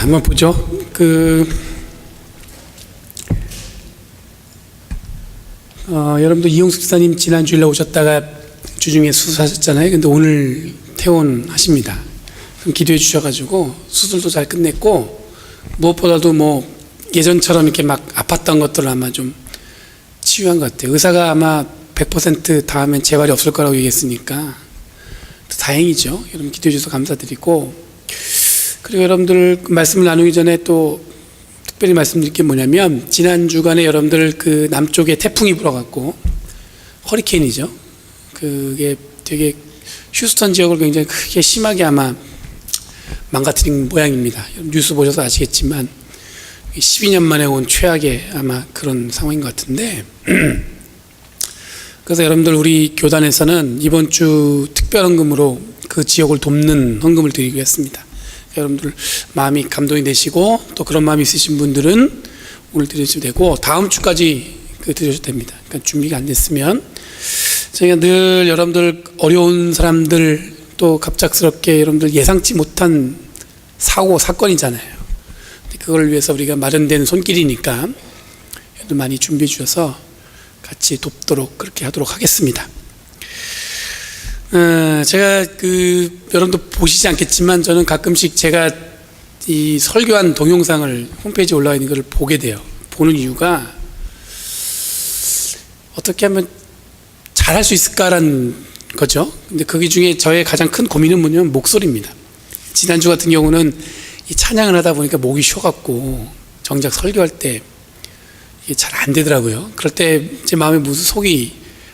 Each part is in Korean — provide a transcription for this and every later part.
한번 보죠. 그 어, 여러분도 이용숙 집사님 지난 주일에 오셨다가 주중에 수술하셨잖아요. 근데 오늘 퇴원하십니다. 그럼 기도해 주셔가지고 수술도 잘 끝냈고 무엇보다도 뭐 예전처럼 이렇게 막 아팠던 것들을 아마 좀 치유한 것 같아요. 의사가 아마 100% 다음엔 재발이 없을 거라고 얘기했으니까 다행이죠. 여러분 기도해 주셔서 감사드리고 그리고 여러분들 그 말씀을 나누기 전에 또 특별히 말씀드릴 게 뭐냐면 지난 주간에 여러분들 그 남쪽에 태풍이 불어갖고 허리케인이죠. 그게 되게 휴스턴 지역을 굉장히 크게 심하게 아마 망가뜨린 모양입니다. 뉴스 보셔서 아시겠지만 12년 만에 온 최악의 아마 그런 상황인 것 같은데 그래서 여러분들 우리 교단에서는 이번 주 특별 헌금으로 그 지역을 돕는 헌금을 드리기로 했습니다. 여러분들 마음이 감동이 되시고 또 그런 마음이 있으신 분들은 오늘 드리셔도 되고 다음 주까지 그 드리셔도 됩니다. 그러니까 준비가 안 됐으면 저희가 늘 여러분들 어려운 사람들 또 갑작스럽게 여러분들 예상치 못한 사고 사건이잖아요. 그걸 위해서 우리가 마련된 손길이니까 많이 준비해 주셔서 같이 돕도록 그렇게 하도록 하겠습니다. 어, 제가 그 여러분도 보시지 않겠지만 저는 가끔씩 제가 이 설교한 동영상을 홈페이지에 올라와 있는 것을 보게 돼요. 보는 이유가 어떻게 하면 잘할 수 있을까라는 거죠. 근데 거기 중에 저의 가장 큰 고민은 뭐냐면 목소리입니다. 지난주 같은 경우는 이 찬양을 하다 보니까 목이 쉬어갖고 정작 설교할 때 이게 잘 안 되더라고요. 그럴 때 제 마음에 무슨 속이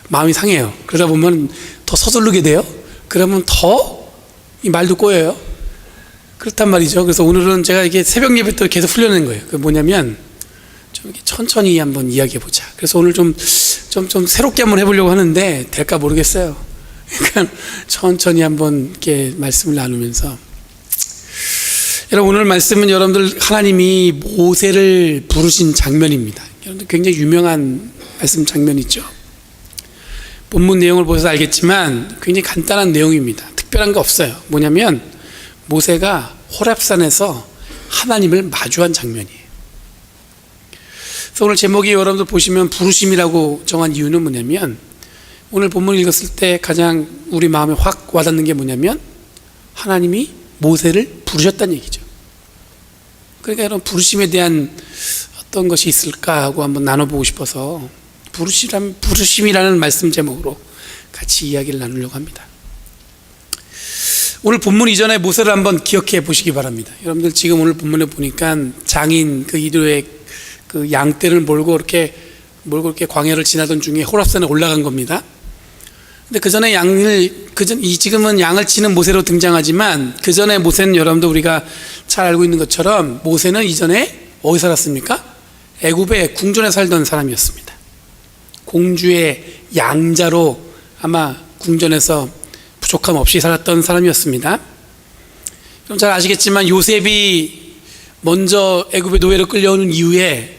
마음이 상해요. 그러다 보면 더 서두르게 돼요. 그러면 더 이 말도 꼬여요. 그렇단 말이죠. 그래서 오늘은 제가 이게 새벽 예배 때 계속 훈련한 거예요. 그 뭐냐면 좀 천천히 한번 이야기해 보자. 그래서 오늘 좀, 좀, 좀 새롭게 한번 해보려고 하는데 될까 모르겠어요. 그러니까 천천히 한번 이렇게 말씀을 나누면서 여러분 오늘 말씀은 여러분들 하나님이 모세를 부르신 장면입니다. 여러분들 굉장히 유명한 말씀 장면이죠. 본문 내용을 보셔서 알겠지만 굉장히 간단한 내용입니다. 특별한 거 없어요. 뭐냐면 모세가 호랍산에서 하나님을 마주한 장면이에요. 그래서 오늘 제목이 여러분들 보시면 부르심이라고 정한 이유는 뭐냐면 오늘 본문을 읽었을 때 가장 우리 마음에 확 와닿는 게 뭐냐면 하나님이 모세를 부르셨다는 얘기죠. 그러니까 여러분 부르심에 대한 어떤 것이 있을까 하고 한번 나눠보고 싶어서 부르심, 부르심이라는 말씀 제목으로 같이 이야기를 나누려고 합니다. 오늘 본문 이전에 모세를 한번 기억해 보시기 바랍니다. 여러분들 지금 오늘 본문에 보니까 장인 그 이도의 그 양떼를 몰고 이렇게 몰고 이렇게 광야를 지나던 중에 호랍산에 올라간 겁니다. 근데 그 전에 양을 그전 이 지금은 양을 치는 모세로 등장하지만 그 전에 모세는 여러분들 우리가 잘 알고 있는 것처럼 모세는 이전에 어디 살았습니까? 애굽의 궁전에 살던 사람이었습니다. 공주의 양자로 아마 궁전에서 부족함 없이 살았던 사람이었습니다. 그럼 잘 아시겠지만 요셉이 먼저 애굽의 노예로 끌려오는 이후에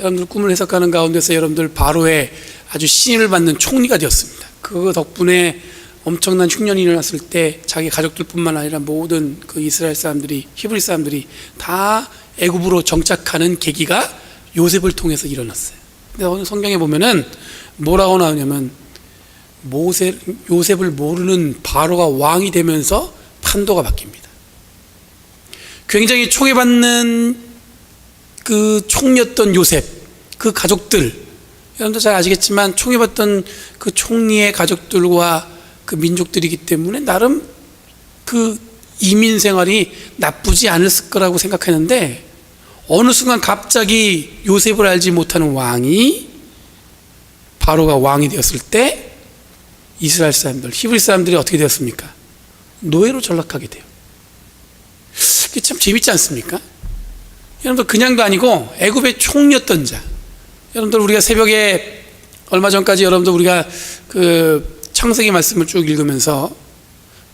여러분들 꿈을 해석하는 가운데서 여러분들 바로의 아주 신임을 받는 총리가 되었습니다. 그 덕분에 엄청난 흉년이 일어났을 때 자기 가족들뿐만 아니라 모든 그 이스라엘 사람들이 히브리 사람들이 다 애굽으로 정착하는 계기가 요셉을 통해서 일어났어요. 성경에 보면은 뭐라고 나오냐면 모세 요셉을 모르는 바로가 왕이 되면서 판도가 바뀝니다. 굉장히 총애받는 그 총리였던 요셉 그 가족들 여러분들 잘 아시겠지만 총애받던 그 총리의 가족들과 그 민족들이기 때문에 나름 그 이민 생활이 나쁘지 않았을 거라고 생각했는데 어느 순간 갑자기 요셉을 알지 못하는 왕이 바로가 왕이 되었을 때 이스라엘 사람들, 히브리 사람들이 어떻게 되었습니까? 노예로 전락하게 돼요. 그게 참 재밌지 않습니까? 여러분들 그냥도 아니고 애굽의 총리였던 자. 여러분들 우리가 새벽에 얼마 전까지 여러분들 우리가 그 창세기 말씀을 쭉 읽으면서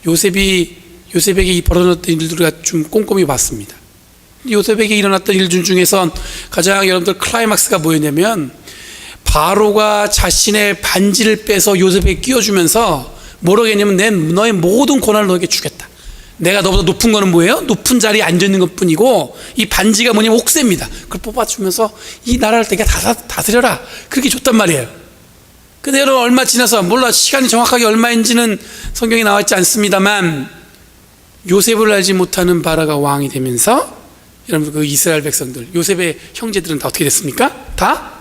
요셉이 요셉에게 이 벌어졌던 일들을 좀 꼼꼼히 봤습니다. 요셉에게 일어났던 일들 중에서 가장 여러분들 클라이막스가 뭐였냐면 바로가 자신의 반지를 빼서 요셉에게 끼워주면서 뭐라고 했냐면 내 너의 모든 고난을 너에게 주겠다. 내가 너보다 높은 거는 뭐예요? 높은 자리에 앉아 있는 것 뿐이고 이 반지가 뭐냐면 옥새입니다. 그걸 뽑아주면서 이 나라를 내가 다 다스려라. 그렇게 줬단 말이에요. 근데 여러분 얼마 지나서 몰라 시간이 정확하게 얼마인지는 성경에 나와 있지 않습니다만 요셉을 알지 못하는 바라가 왕이 되면서 여러분 그 이스라엘 백성들 요셉의 형제들은 다 어떻게 됐습니까? 다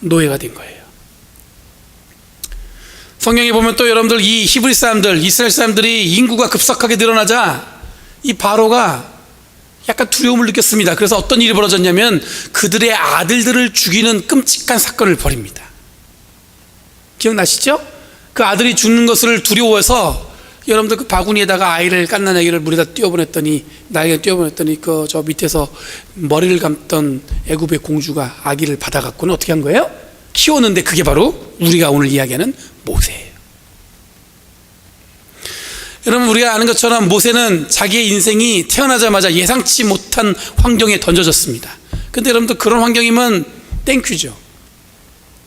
노예가 된 거예요. 성경에 보면 또 여러분들 이 히브리 사람들 이스라엘 사람들이 인구가 급속하게 늘어나자 이 바로가 약간 두려움을 느꼈습니다. 그래서 어떤 일이 벌어졌냐면 그들의 아들들을 죽이는 끔찍한 사건을 벌입니다. 기억나시죠? 그 아들이 죽는 것을 두려워해서 여러분들 그 바구니에다가 아이를 깐난 아기를 물에다 띄워보냈더니 나에게 띄워보냈더니 그 저 밑에서 머리를 감던 애굽의 공주가 아기를 받아갖고는 어떻게 한 거예요? 키웠는데 그게 바로 우리가 오늘 이야기하는 모세예요. 여러분 우리가 아는 것처럼 모세는 자기의 인생이 태어나자마자 예상치 못한 환경에 던져졌습니다. 근데 여러분들 그런 환경이면 땡큐죠.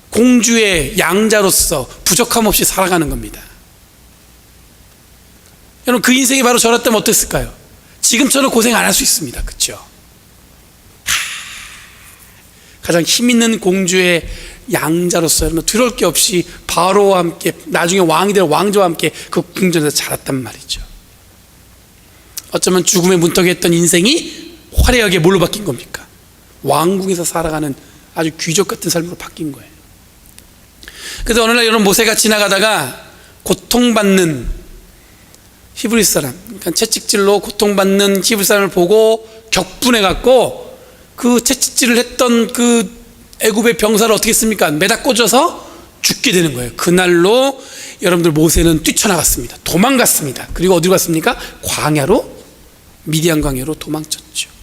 공주의 양자로서 부족함 없이 살아가는 겁니다. 여러분 그 인생이 바로 저랬다면 어땠을까요? 지금처럼 고생 안 할 수 있습니다. 그렇죠? 가장 힘 있는 공주의 양자로서 여러분 두려울 게 없이 바로와 함께 나중에 왕이 될 왕자와 함께 그 궁전에서 자랐단 말이죠. 어쩌면 죽음의 문턱에 있던 인생이 화려하게 뭘로 바뀐 겁니까? 왕궁에서 살아가는 아주 귀족 같은 삶으로 바뀐 거예요. 그래서 어느 날 여러분 모세가 지나가다가 고통받는 히브리 사람, 그러니까 채찍질로 고통받는 히브리 사람을 보고 격분해 갖고 그 채찍질을 했던 그 애굽의 병사를 어떻게 했습니까? 매다 꽂아서 죽게 되는 거예요. 그날로 여러분들 모세는 뛰쳐나갔습니다. 도망갔습니다. 그리고 어디로 갔습니까? 광야로 미디안 광야로 도망쳤죠.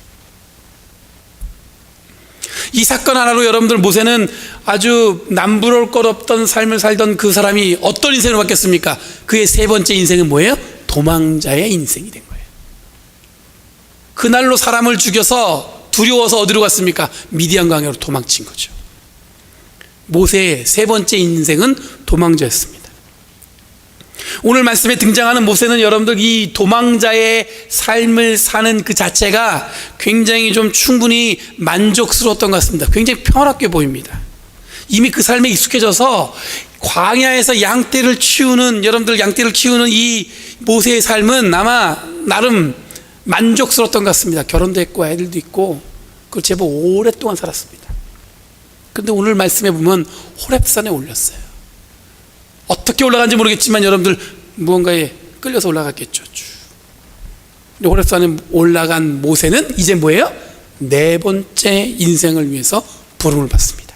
이 사건 하나로 여러분들 모세는 아주 남부러울 것 없던 삶을 살던 그 사람이 어떤 인생을 바뀌었습니까? 그의 세 번째 인생은 뭐예요? 도망자의 인생이 된 거예요. 그날로 사람을 죽여서 두려워서 어디로 갔습니까? 미디안 광야로 도망친 거죠. 모세의 세 번째 인생은 도망자였습니다. 오늘 말씀에 등장하는 모세는 여러분들 이 도망자의 삶을 사는 그 자체가 굉장히 좀 충분히 만족스러웠던 것 같습니다. 굉장히 평화롭게 보입니다. 이미 그 삶에 익숙해져서 광야에서 양떼를 키우는 여러분들 양떼를 키우는 이 모세의 삶은 아마 나름 만족스러웠던 것 같습니다. 결혼도 했고 애들도 있고 그걸 제법 오랫동안 살았습니다. 그런데 오늘 말씀에 보면 호랩산에 올렸어요. 어떻게 올라간지 모르겠지만 여러분들 무언가에 끌려서 올라갔겠죠. 근데 호랩산에 올라간 모세는 이제 뭐예요? 네 번째 인생을 위해서 부름을 받습니다.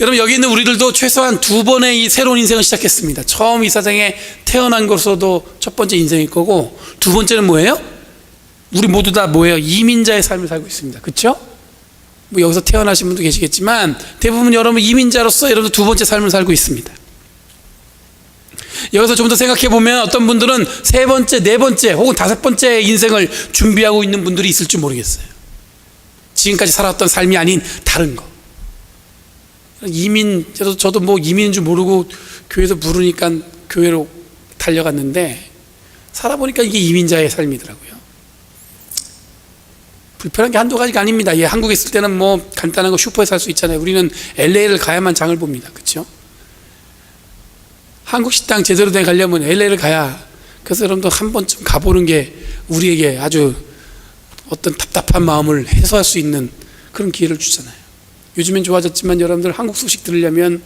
여러분 여기 있는 우리들도 최소한 두 번의 이 새로운 인생을 시작했습니다. 처음 이 사장에 태어난 것으로도 첫 번째 인생일 거고 두 번째는 뭐예요? 우리 모두 다 뭐예요? 이민자의 삶을 살고 있습니다. 그렇죠? 뭐 여기서 태어나신 분도 계시겠지만 대부분 여러분 이민자로서 여러분 두 번째 삶을 살고 있습니다. 여기서 좀 더 생각해 보면 어떤 분들은 세 번째, 네 번째 혹은 다섯 번째 인생을 준비하고 있는 분들이 있을 줄 모르겠어요. 지금까지 살았던 삶이 아닌 다른 거. 이민, 저도, 저도 뭐 이민인 줄 모르고 교회에서 부르니까 교회로 달려갔는데 살아보니까 이게 이민자의 삶이더라고요. 불편한 게 한두 가지가 아닙니다. 예, 한국에 있을 때는 뭐 간단한 거 슈퍼에 살 수 있잖아요. 우리는 LA를 가야만 장을 봅니다. 그렇죠? 한국 식당 제대로 된 가려면 LA를 가야 그래서 여러분도 한 번쯤 가보는 게 우리에게 아주 어떤 답답한 마음을 해소할 수 있는 그런 기회를 주잖아요. 요즘엔 좋아졌지만 여러분들 한국 소식 들으려면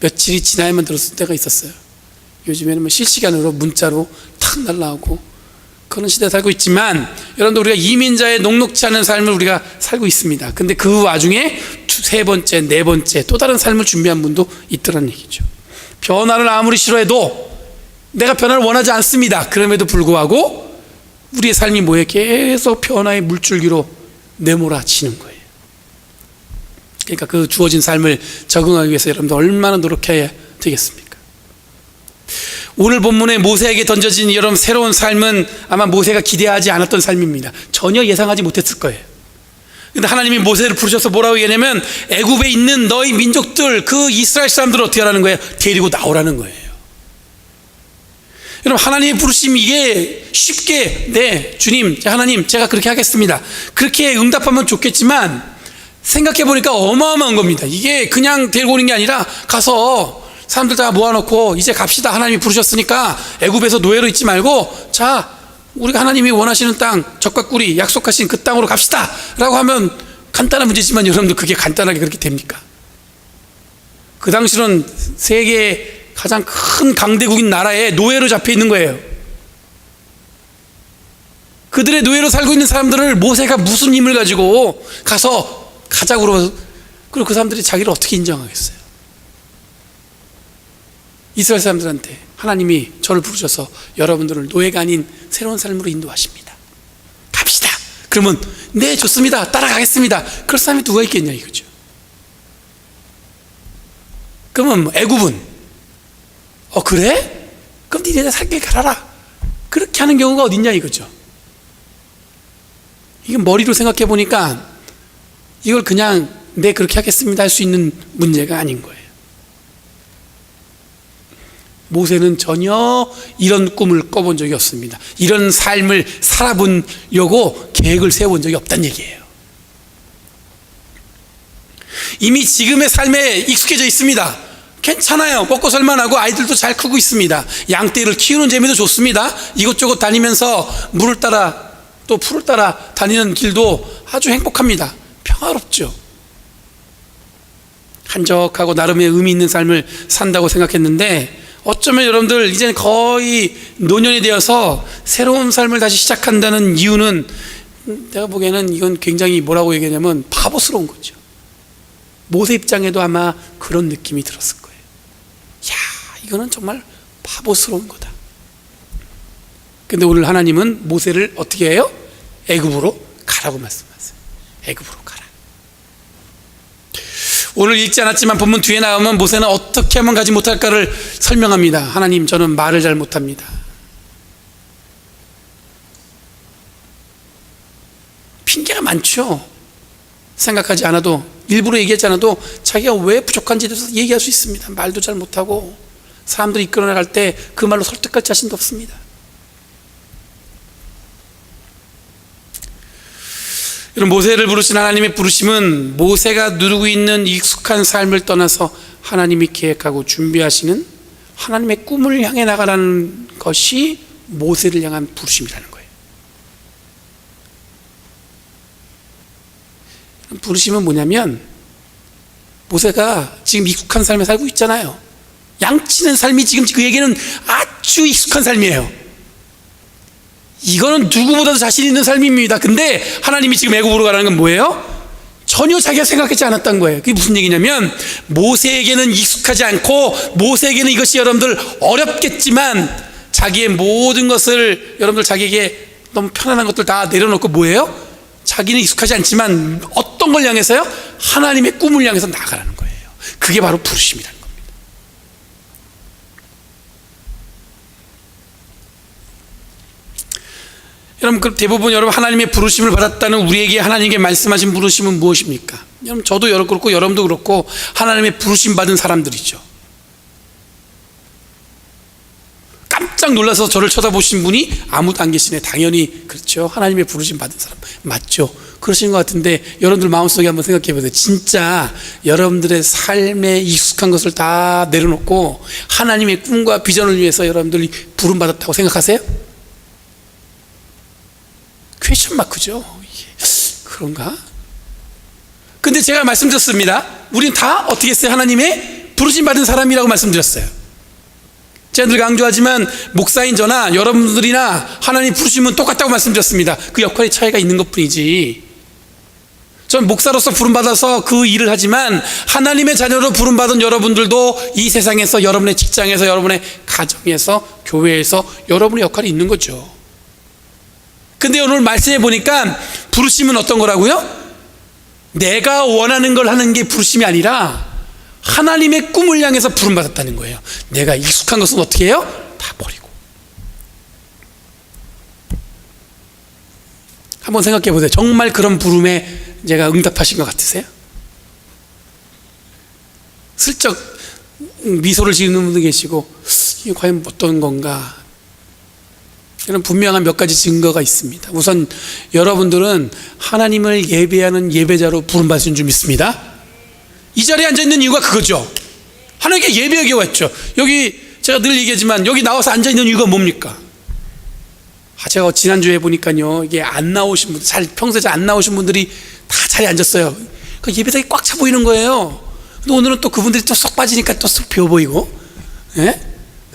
며칠이 지나야만 들었을 때가 있었어요. 요즘에는 뭐 실시간으로 문자로 탁 날라오고 그런 시대에 살고 있지만 여러분들 우리가 이민자의 녹록지 않은 삶을 우리가 살고 있습니다. 근데 그 와중에 세 번째, 네 번째 또 다른 삶을 준비한 분도 있더라는 얘기죠. 변화를 아무리 싫어해도 내가 변화를 원하지 않습니다. 그럼에도 불구하고 우리의 삶이 뭐예요? 계속 변화의 물줄기로 내몰아치는 거예요. 그러니까 그 주어진 삶을 적응하기 위해서 여러분들 얼마나 노력해야 되겠습니까? 오늘 본문에 모세에게 던져진 여러분 새로운 삶은 아마 모세가 기대하지 않았던 삶입니다. 전혀 예상하지 못했을 거예요. 근데 하나님이 모세를 부르셔서 뭐라고 얘기하냐면 애굽에 있는 너희 민족들 그 이스라엘 사람들을 어떻게 하라는 거예요? 데리고 나오라는 거예요. 여러분 하나님의 부르심 이게 쉽게 네 주님 하나님 제가 그렇게 하겠습니다 그렇게 응답하면 좋겠지만 생각해 보니까 어마어마한 겁니다 이게 그냥 데리고 오는 게 아니라 가서 사람들 다 모아놓고 이제 갑시다 하나님이 부르셨으니까 애굽에서 노예로 있지 말고 자 우리가 하나님이 원하시는 땅 적과 꿀이 약속하신 그 땅으로 갑시다 라고 하면 간단한 문제지만 여러분들 그게 간단하게 그렇게 됩니까? 그 당시는 세계 가장 큰 강대국인 나라에 노예로 잡혀 있는 거예요. 그들의 노예로 살고 있는 사람들을 모세가 무슨 힘을 가지고 가서 가자고 그러 그리고 그 사람들이 자기를 어떻게 인정하겠어요? 이스라엘 사람들한테 하나님이 저를 부르셔서 여러분들을 노예가 아닌 새로운 삶으로 인도하십니다. 갑시다. 그러면 네 좋습니다. 따라가겠습니다. 그럴 사람이 누가 있겠냐 이거죠. 그러면 뭐 애굽은 어 그래? 그럼 니네들 살길 가라라. 그렇게 하는 경우가 어딨냐 이거죠. 이게 머리로 생각해 보니까 이걸 그냥 네 그렇게 하겠습니다 할 수 있는 문제가 아닌 거예요. 모세는 전혀 이런 꿈을 꿔본 적이 없습니다. 이런 삶을 살아보려고 계획을 세워본 적이 없다는 얘기예요. 이미 지금의 삶에 익숙해져 있습니다. 괜찮아요. 먹고 살만하고 아이들도 잘 크고 있습니다. 양떼를 키우는 재미도 좋습니다. 이것저것 다니면서 물을 따라 또 풀을 따라 다니는 길도 아주 행복합니다. 평화롭죠. 한적하고 나름의 의미 있는 삶을 산다고 생각했는데 어쩌면 여러분들 이제는 거의 노년이 되어서 새로운 삶을 다시 시작한다는 이유는 내가 보기에는 이건 굉장히 뭐라고 얘기하냐면 바보스러운 거죠. 모세 입장에도 아마 그런 느낌이 들었을 거예요. 야, 이거는 정말 바보스러운 거다. 근데 오늘 하나님은 모세를 어떻게 해요? 애굽으로 가라고 말씀하세요. 애굽으로 가라. 오늘 읽지 않았지만 본문 뒤에 나오면 모세는 어떻게 하면 가지 못할까를 설명합니다. 하나님, 저는 말을 잘 못합니다. 핑계가 많죠. 생각하지 않아도 일부러 얘기하지 않아도 자기가 왜 부족한지에 대해서 얘기할 수 있습니다. 말도 잘 못하고 사람들이 이끌어 나갈 때 그 말로 설득할 자신도 없습니다. 여러분 모세를 부르신 하나님의 부르심은 모세가 누리고 있는 익숙한 삶을 떠나서 하나님이 계획하고 준비하시는 하나님의 꿈을 향해 나가라는 것이 모세를 향한 부르심이라는 거예요. 부르심은 뭐냐면 모세가 지금 익숙한 삶에 살고 있잖아요. 양치는 삶이 지금 그에게는 아주 익숙한 삶이에요. 이거는 누구보다도 자신 있는 삶입니다. 근데 하나님이 지금 애굽으로 가라는 건 뭐예요? 전혀 자기가 생각하지 않았던 거예요. 그게 무슨 얘기냐면 모세에게는 익숙하지 않고 모세에게는 이것이 여러분들 어렵겠지만 자기의 모든 것을 여러분들 자기에게 너무 편안한 것들 다 내려놓고 뭐예요? 자기는 익숙하지 않지만 어떤 걸 향해서요? 하나님의 꿈을 향해서 나가라는 거예요. 그게 바로 부르심이라는 겁니다. 여러분 그 대부분 여러분 하나님의 부르심을 받았다는 우리에게 하나님께 말씀하신 부르심은 무엇입니까? 여러분 저도 그렇고 여러분도 그렇고 하나님의 부르심 받은 사람들이죠. 깜짝 놀라서 저를 쳐다보신 분이 아무도 안 계시네. 당연히 그렇죠. 하나님의 부르심 받은 사람 맞죠. 그러신 것 같은데 여러분들 마음속에 한번 생각해 보세요. 진짜 여러분들의 삶에 익숙한 것을 다 내려놓고 하나님의 꿈과 비전을 위해서 여러분들이 부름 받았다고 생각하세요? 퀘션 마크죠. 그런가? 근데 제가 말씀드렸습니다. 우리는 다 어떻게 했어요? 하나님의 부르심 받은 사람이라고 말씀드렸어요. 제가 늘 강조하지만 목사인 저나 여러분들이나 하나님 부르심은 똑같다고 말씀드렸습니다. 그 역할의 차이가 있는 것 뿐이지. 전 목사로서 부름받아서 그 일을 하지만 하나님의 자녀로 부름받은 여러분들도 이 세상에서 여러분의 직장에서 여러분의 가정에서 교회에서 여러분의 역할이 있는 거죠. 근데 오늘 말씀해 보니까 부르심은 어떤 거라고요? 내가 원하는 걸 하는 게 부르심이 아니라 하나님의 꿈을 향해서 부름 받았다는 거예요. 내가 익숙한 것은 어떻게 해요? 다 버리고. 한번 생각해 보세요. 정말 그런 부름에 제가 응답하신 것 같으세요? 슬쩍 미소를 지으는 분도 계시고, 이게 과연 어떤 건가? 이런 분명한 몇 가지 증거가 있습니다. 우선 여러분들은 하나님을 예배하는 예배자로 부름받으신 줄 믿습니다. 이 자리에 앉아 있는 이유가 그거죠. 하나님께 예배하기 왔죠. 여기 제가 늘 얘기하지만 여기 나와서 앉아 있는 이유가 뭡니까? 아, 제가 지난주에 보니까요, 이게 안 나오신 분들, 잘, 평소에 잘 안 나오신 분들이 다 자리에 앉았어요. 그 예배당이 꽉 차 보이는 거예요. 근데 오늘은 또 그분들이 또 쏙 빠지니까 또 쏙 비어 보이고, 예?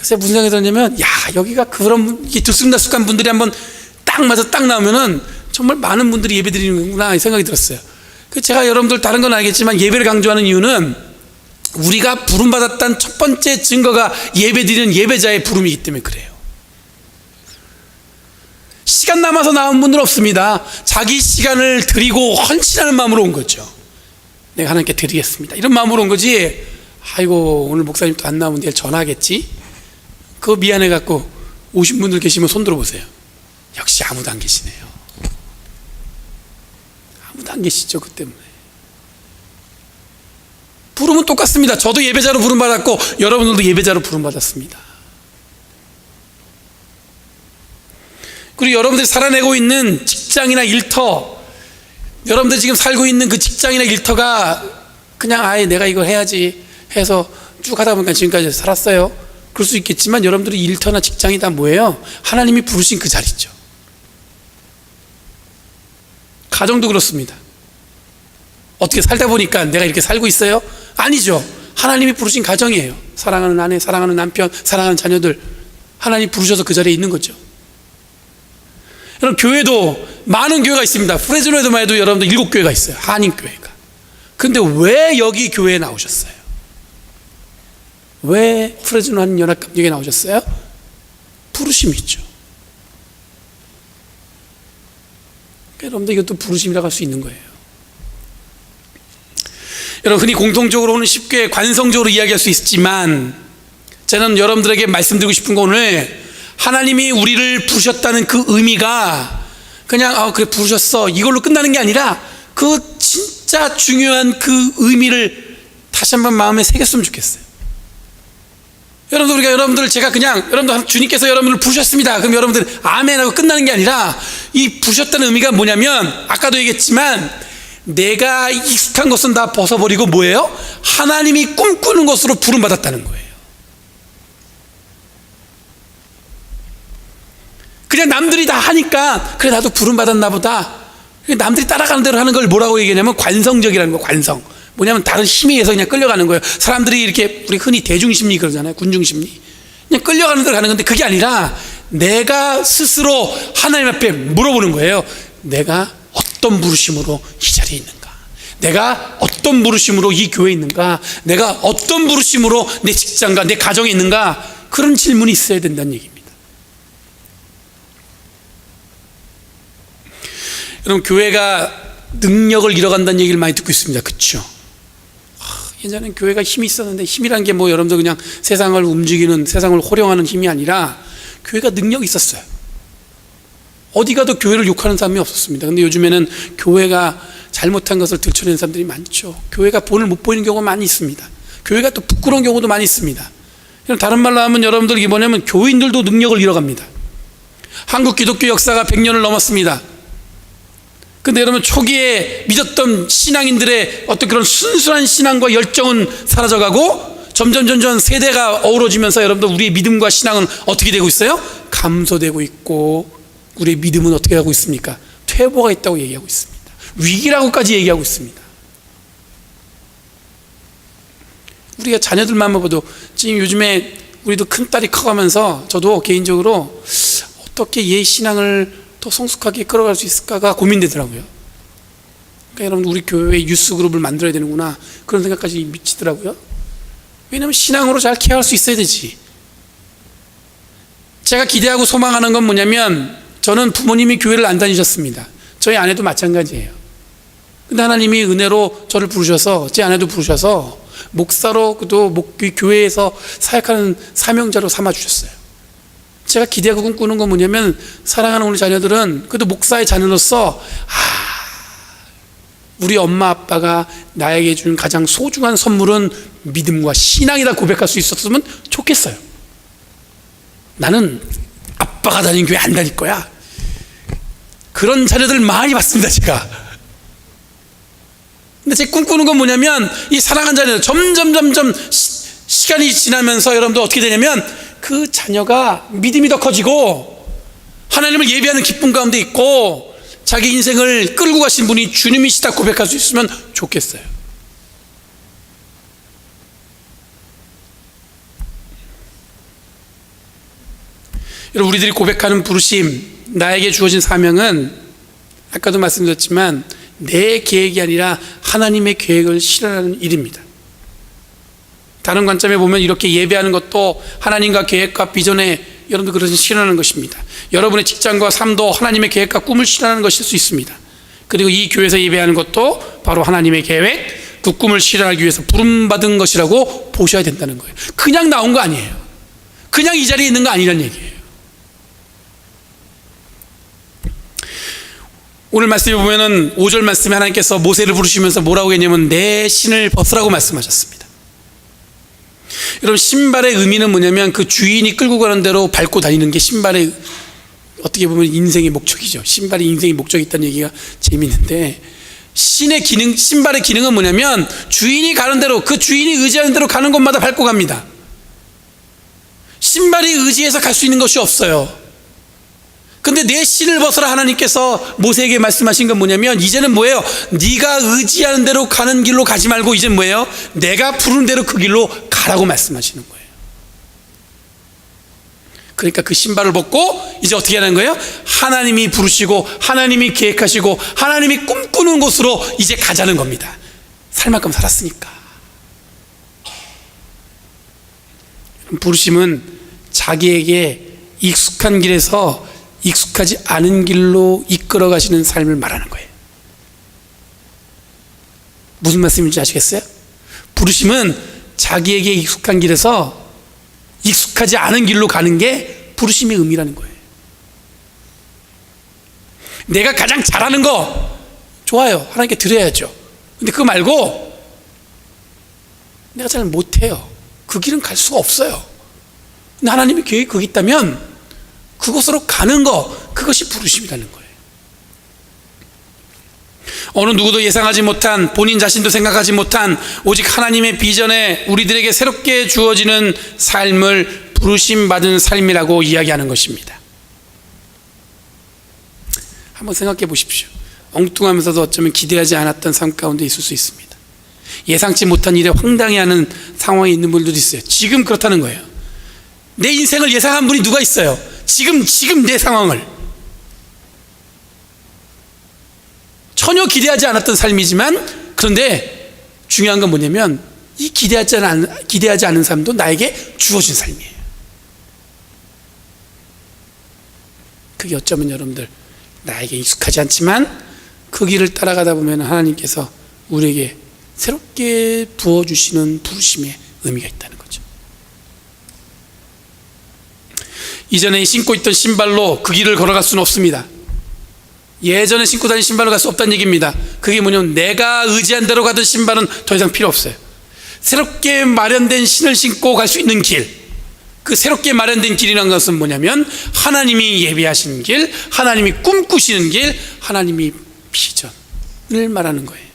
그래서 생각이 들었냐면, 야, 여기가 그런, 들쑥날쑥한 분들이 한번 딱 맞아 딱 나오면은 정말 많은 분들이 예배 드리는구나, 이 생각이 들었어요. 그 제가 여러분들 다른 건 알겠지만 예배를 강조하는 이유는 우리가 부름받았다는 첫 번째 증거가 예배 드리는 예배자의 부름이기 때문에 그래요. 시간 남아서 나온 분들 없습니다. 자기 시간을 드리고 헌신하는 마음으로 온 거죠. 내가 하나님께 드리겠습니다. 이런 마음으로 온 거지. 아이고 오늘 목사님 또 안 나오면 내일 전화하겠지. 그거 미안해 갖고 오신 분들 계시면 손 들어보세요. 역시 아무도 안 계시네요. 아무도 안 계시죠 그 때문에. 부름은 똑같습니다. 저도 예배자로 부름 받았고 여러분들도 예배자로 부름 받았습니다. 그리고 여러분들이 살아내고 있는 직장이나 일터, 여러분들 지금 살고 있는 그 직장이나 일터가 그냥 아예 내가 이거 해야지 해서 쭉 하다 보니까 지금까지 살았어요. 그럴 수 있겠지만 여러분들이 일터나 직장이 다 뭐예요? 하나님이 부르신 그 자리죠. 가정도 그렇습니다. 어떻게 살다 보니까 내가 이렇게 살고 있어요? 아니죠. 하나님이 부르신 가정이에요. 사랑하는 아내, 사랑하는 남편, 사랑하는 자녀들. 하나님 부르셔서 그 자리에 있는 거죠. 여러분 교회도 많은 교회가 있습니다. 프레즈노에도만 해도 여러분들 일곱 교회가 있어요. 한인 교회가. 근데 왜 여기 교회에 나오셨어요? 왜 프레즈노 한인 연합감격에 나오셨어요? 부르심이 있죠. 여러분들 이것도 부르심이라고 할 수 있는 거예요. 여러분 흔히 공통적으로는 쉽게 관성적으로 이야기할 수 있지만 저는 여러분들에게 말씀드리고 싶은 거 오늘 하나님이 우리를 부르셨다는 그 의미가 그냥 아 그래 부르셨어 이걸로 끝나는 게 아니라 그 진짜 중요한 그 의미를 다시 한번 마음에 새겼으면 좋겠어요. 여러분들 우리가 여러분들 제가 그냥 여러분들 주님께서 여러분을 부르셨습니다. 그럼 여러분들 아멘하고 끝나는 게 아니라 이 부르셨다는 의미가 뭐냐면 아까도 얘기했지만 내가 익숙한 것은 다 벗어버리고 뭐예요? 하나님이 꿈꾸는 것으로 부름 받았다는 거예요. 그냥 남들이 다 하니까 그래 나도 부름 받았나 보다. 남들이 따라가는 대로 하는 걸 뭐라고 얘기하냐면 관성적이라는 거 관성. 뭐냐면 다른 힘에 의해서 그냥 끌려가는 거예요. 사람들이 이렇게 우리 흔히 대중심리 그러잖아요. 군중심리. 그냥 끌려가는 대로 가는 건데 그게 아니라 내가 스스로 하나님 앞에 물어보는 거예요. 내가 어떤 부르심으로 이 자리에 있는가? 내가 어떤 부르심으로 이 교회에 있는가? 내가 어떤 부르심으로 내 직장과 내 가정에 있는가? 그런 질문이 있어야 된다는 얘기입니다. 여러분 교회가 능력을 잃어간다는 얘기를 많이 듣고 있습니다. 그렇죠? 예전엔 교회가 힘이 있었는데 힘이란 게 뭐 여러분들 그냥 세상을 움직이는 세상을 호령하는 힘이 아니라 교회가 능력이 있었어요. 어디 가도 교회를 욕하는 사람이 없었습니다. 근데 요즘에는 교회가 잘못한 것을 들춰내는 사람들이 많죠. 교회가 본을 못 보이는 경우가 많이 있습니다. 교회가 또 부끄러운 경우도 많이 있습니다. 다른 말로 하면 여러분들 뭐냐면 교인들도 능력을 잃어갑니다. 한국 기독교 역사가 100년을 넘었습니다. 근데 여러분 초기에 믿었던 신앙인들의 어떤 그런 순수한 신앙과 열정은 사라져가고 점점 점점 세대가 어우러지면서 여러분들 우리의 믿음과 신앙은 어떻게 되고 있어요? 감소되고 있고 우리의 믿음은 어떻게 하고 있습니까? 퇴보가 있다고 얘기하고 있습니다. 위기라고까지 얘기하고 있습니다. 우리가 자녀들만 봐도 지금 요즘에 우리도 큰 딸이 커가면서 저도 개인적으로 어떻게 얘 신앙을 더 성숙하게 끌어갈 수 있을까가 고민되더라고요. 그러니까 여러분 우리 교회 유스 그룹을 만들어야 되는구나 그런 생각까지 미치더라고요. 왜냐하면 신앙으로 잘 케어할 수 있어야 되지. 제가 기대하고 소망하는 건 뭐냐면 저는 부모님이 교회를 안 다니셨습니다. 저희 아내도 마찬가지예요. 근데 하나님이 은혜로 저를 부르셔서 제 아내도 부르셔서 목사로 또 목, 교회에서 사역하는 사명자로 삼아 주셨어요. 제가 기대하고 꿈꾸는 건 뭐냐면 사랑하는 우리 자녀들은 그래도 목사의 자녀로서 아 우리 엄마 아빠가 나에게 준 가장 소중한 선물은 믿음과 신앙이다 고백할 수 있었으면 좋겠어요. 나는 아빠가 다닌 교회 안 다닐 거야. 그런 자녀들 많이 봤습니다, 제가. 근데 제 꿈꾸는 건 뭐냐면 이 사랑한 자녀들 점점 점점 시, 시간이 지나면서 여러분들 어떻게 되냐면 그 자녀가 믿음이 더 커지고 하나님을 예배하는 기쁨 가운데 있고 자기 인생을 끌고 가신 분이 주님이시다 고백할 수 있으면 좋겠어요. 여러분 우리들이 고백하는 부르심 나에게 주어진 사명은 아까도 말씀드렸지만 내 계획이 아니라 하나님의 계획을 실현하는 일입니다. 다른 관점에 보면 이렇게 예배하는 것도 하나님과 계획과 비전에 여러분들 그것을 실현하는 것입니다. 여러분의 직장과 삶도 하나님의 계획과 꿈을 실현하는 것일 수 있습니다. 그리고 이 교회에서 예배하는 것도 바로 하나님의 계획, 그 꿈을 실현하기 위해서 부름받은 것이라고 보셔야 된다는 거예요. 그냥 나온 거 아니에요. 그냥 이 자리에 있는 거 아니란 얘기예요. 오늘 말씀에 보면은 5절 말씀에 하나님께서 모세를 부르시면서 뭐라고 했냐면 내 신을 벗으라고 말씀하셨습니다. 여러분 신발의 의미는 뭐냐면 그 주인이 끌고 가는 대로 밟고 다니는 게 신발의 어떻게 보면 인생의 목적이죠. 신발이 인생의 목적이 있다는 얘기가 재미있는데 신의 기능, 신발의 기능은 뭐냐면 주인이 가는 대로 그 주인이 의지하는 대로 가는 곳마다 밟고 갑니다. 신발이 의지해서 갈 수 있는 것이 없어요. 근데 내 신을 벗어라 하나님께서 모세에게 말씀하신 건 뭐냐면 이제는 뭐예요? 네가 의지하는 대로 가는 길로 가지 말고 이제 뭐예요? 내가 부른 대로 그 길로 가라고 말씀하시는 거예요. 그러니까 그 신발을 벗고 이제 어떻게 하는 거예요? 하나님이 부르시고 하나님이 계획하시고 하나님이 꿈꾸는 곳으로 이제 가자는 겁니다. 살 만큼 살았으니까. 부르심은 자기에게 익숙한 길에서 익숙하지 않은 길로 이끌어 가시는 삶을 말하는 거예요. 무슨 말씀인지 아시겠어요? 부르심은 자기에게 익숙한 길에서 익숙하지 않은 길로 가는 게 부르심의 의미라는 거예요. 내가 가장 잘하는 거 좋아요. 하나님께 드려야죠. 근데 그거 말고 내가 잘 못해요. 그 길은 갈 수가 없어요. 근데 하나님의 계획이 거기 있다면 그곳으로 가는 것, 그것이 부르심이라는 거예요. 어느 누구도 예상하지 못한 본인 자신도 생각하지 못한 오직 하나님의 비전에 우리들에게 새롭게 주어지는 삶을 부르심 받은 삶이라고 이야기하는 것입니다. 한번 생각해 보십시오. 엉뚱하면서도 어쩌면 기대하지 않았던 삶 가운데 있을 수 있습니다. 예상치 못한 일에 황당해하는 상황에 있는 분들도 있어요. 지금 그렇다는 거예요. 내 인생을 예상한 분이 누가 있어요? 지금 지금 내 상황을 전혀 기대하지 않았던 삶이지만 그런데 중요한 건 뭐냐면 이 기대하지 않은 기대하지 않은 삶도 나에게 주어진 삶이에요. 그게 어쩌면 여러분들 나에게 익숙하지 않지만 그 길을 따라가다 보면 하나님께서 우리에게 새롭게 부어주시는 부르심의 의미가 있다는 거죠. 이전에 신고 있던 신발로 그 길을 걸어갈 수는 없습니다. 예전에 신고 다닌 신발로 갈 수 없다는 얘기입니다. 그게 뭐냐면 내가 의지한 대로 가던 신발은 더 이상 필요 없어요. 새롭게 마련된 신을 신고 갈 수 있는 길. 그 새롭게 마련된 길이라는 것은 뭐냐면 하나님이 예비하신 길, 하나님이 꿈꾸시는 길, 하나님이 비전을 말하는 거예요.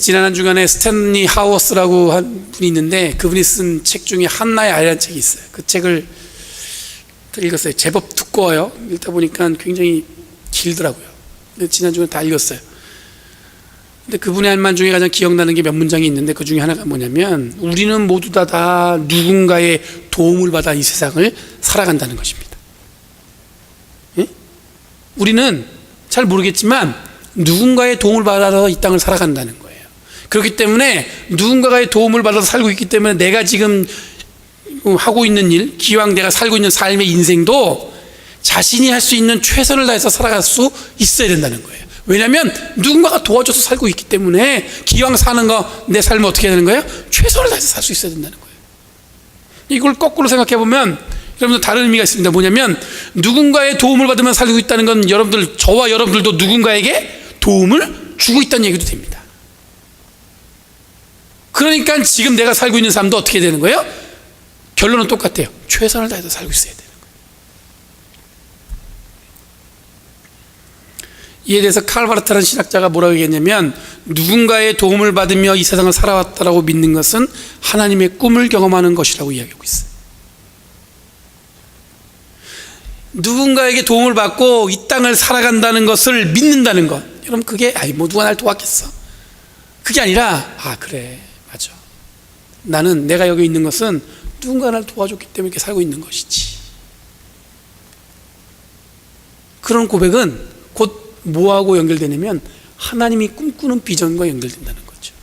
지난 한 주간에 스탠리 하워스라고 한 분이 있는데 그분이 쓴 책 중에 한나의 아이라는 책이 있어요. 그 책을 읽었어요. 제법 두꺼워요. 읽다 보니까 굉장히 길더라고요. 지난주에 다 읽었어요. 근데 그분의 할말 중에 가장 기억나는 게 몇 문장이 있는데 그 중에 하나가 뭐냐면 우리는 모두 다, 다 누군가의 도움을 받아 이 세상을 살아간다는 것입니다. 예? 우리는 잘 모르겠지만 누군가의 도움을 받아서 이 땅을 살아간다는 거예요. 그렇기 때문에 누군가의 도움을 받아서 살고 있기 때문에 내가 지금 하고 있는 일, 기왕 내가 살고 있는 삶의 인생도 자신이 할 수 있는 최선을 다해서 살아갈 수 있어야 된다는 거예요. 왜냐하면 누군가가 도와줘서 살고 있기 때문에 기왕 사는 거 내 삶을 어떻게 해야 되는 거예요? 최선을 다해서 살 수 있어야 된다는 거예요. 이걸 거꾸로 생각해 보면 여러분들 다른 의미가 있습니다. 뭐냐면 누군가의 도움을 받으면 살고 있다는 건 여러분들 저와 여러분들도 누군가에게 도움을 주고 있다는 얘기도 됩니다. 그러니까 지금 내가 살고 있는 삶도 어떻게 되는 거예요? 결론은 똑같아요. 최선을 다해서 살고 있어야 되는 거예요. 이에 대해서 칼바르타라는 신학자가 뭐라고 얘기했냐면 누군가의 도움을 받으며 이 세상을 살아왔다라고 믿는 것은 하나님의 꿈을 경험하는 것이라고 이야기하고 있어요. 누군가에게 도움을 받고 이 땅을 살아간다는 것을 믿는다는 것. 여러분 그게 아이 뭐 누가 날 도왔겠어. 그게 아니라 아 그래. 나는 내가 여기 있는 것은 누군가 날 도와줬기 때문에 이렇게 살고 있는 것이지. 그런 고백은 곧 뭐하고 연결되냐면 하나님이 꿈꾸는 비전과 연결된다는 거죠.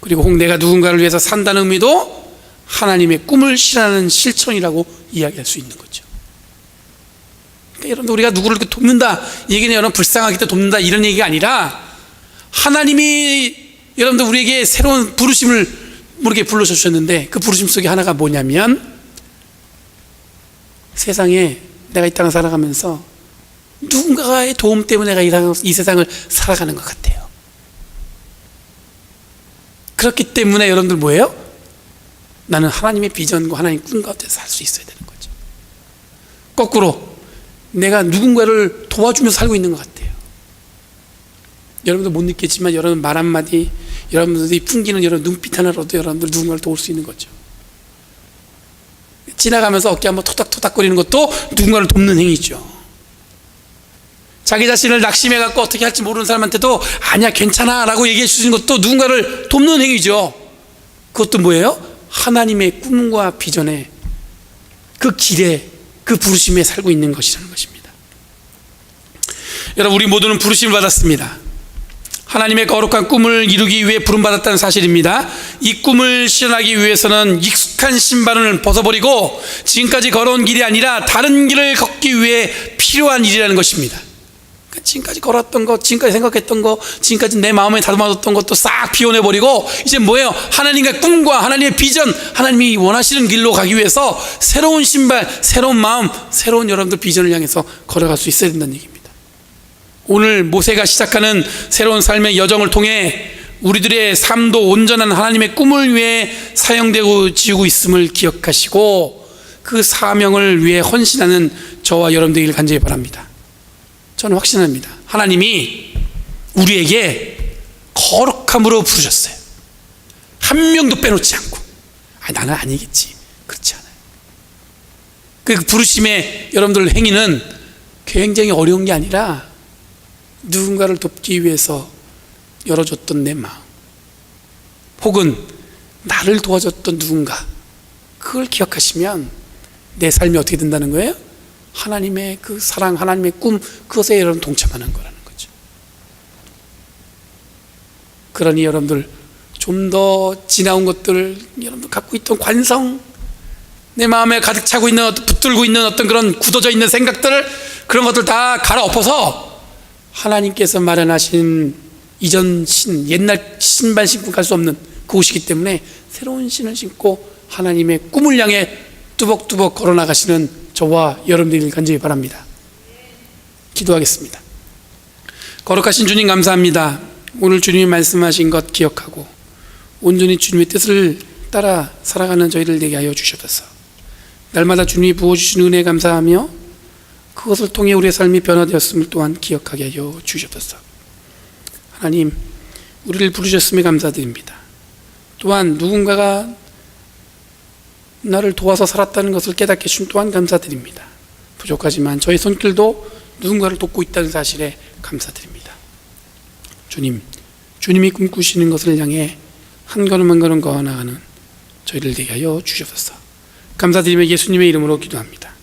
그리고 혹 내가 누군가를 위해서 산다는 의미도 하나님의 꿈을 실현하는 실천이라고 이야기할 수 있는 거죠. 그러니까 여러분 우리가 누구를 이렇게 돕는다 이 얘기는 여러분 불쌍하기 때문에 돕는다 이런 얘기가 아니라 하나님이 여러분들 우리에게 새로운 부르심을 모르게 불러주셨는데 그 부르심 속에 하나가 뭐냐면 세상에 내가 이 땅을 살아가면서 누군가의 도움 때문에 내가 이, 세상을 살아가는 것 같아요. 그렇기 때문에 여러분들 뭐예요? 나는 하나님의 비전과 하나님 꿈 가운데 살수 있어야 되는 거죠. 거꾸로 내가 누군가를 도와주면서 살고 있는 것 같아요. 여러분들 못 느끼지만 여러분 말 한마디, 여러분들이 풍기는 여러분 눈빛 하나로도 여러분들 누군가를 도울 수 있는 거죠. 지나가면서 어깨 한번 토닥토닥거리는 것도 누군가를 돕는 행위죠. 자기 자신을 낙심해 갖고 어떻게 할지 모르는 사람한테도 아니야 괜찮아 라고 얘기해 주시는 것도 누군가를 돕는 행위죠. 그것도 뭐예요? 하나님의 꿈과 비전에 그 길에 그 부르심에 살고 있는 것이라는 것입니다. 여러분 우리 모두는 부르심을 받았습니다. 하나님의 거룩한 꿈을 이루기 위해 부름받았다는 사실입니다. 이 꿈을 실현하기 위해서는 익숙한 신발을 벗어버리고 지금까지 걸어온 길이 아니라 다른 길을 걷기 위해 필요한 일이라는 것입니다. 그러니까 지금까지 걸었던 것, 지금까지 생각했던 것, 지금까지 내 마음에 다듬어뒀던 것도 싹 비워내버리고 이제 뭐예요? 하나님의 꿈과 하나님의 비전, 하나님이 원하시는 길로 가기 위해서 새로운 신발, 새로운 마음, 새로운 여러분들 비전을 향해서 걸어갈 수 있어야 된다는 얘기입니다. 오늘 모세가 시작하는 새로운 삶의 여정을 통해 우리들의 삶도 온전한 하나님의 꿈을 위해 사용되고 지우고 있음을 기억하시고 그 사명을 위해 헌신하는 저와 여러분들을 간절히 바랍니다. 저는 확신합니다. 하나님이 우리에게 거룩함으로 부르셨어요. 한 명도 빼놓지 않고. 아, 나는 아니겠지. 그렇지 않아요. 그 부르심의 여러분들 행위는 굉장히 어려운 게 아니라 누군가를 돕기 위해서 열어줬던 내 마음, 혹은 나를 도와줬던 누군가, 그걸 기억하시면 내 삶이 어떻게 된다는 거예요? 하나님의 그 사랑, 하나님의 꿈, 그것에 여러분 동참하는 거라는 거죠. 그러니 여러분들 좀 더 지나온 것들, 여러분들 갖고 있던 관성, 내 마음에 가득 차고 있는, 붙들고 있는 어떤 그런 굳어져 있는 생각들, 그런 것들 다 갈아엎어서 하나님께서 마련하신 이전 신, 옛날 신발 신고 갈 수 없는 그곳이기 때문에 새로운 신을 신고 하나님의 꿈을 향해 뚜벅뚜벅 걸어 나가시는 저와 여러분들을 간절히 바랍니다. 기도하겠습니다. 거룩하신 주님 감사합니다. 오늘 주님이 말씀하신 것 기억하고 온전히 주님의 뜻을 따라 살아가는 저희를 되게 하여 주셔서 날마다 주님이 부어주신 은혜 감사하며 그것을 통해 우리의 삶이 변화되었음을 또한 기억하게 하여 주셔서 하나님 우리를 부르셨음에 감사드립니다. 또한 누군가가 나를 도와서 살았다는 것을 깨닫게 해주신 또한 감사드립니다. 부족하지만 저의 손길도 누군가를 돕고 있다는 사실에 감사드립니다. 주님, 주님이 꿈꾸시는 것을 향해 한 걸음 한 걸음 거나가는 저희를 되게 하여 주셔서 감사드리며 예수님의 이름으로 기도합니다.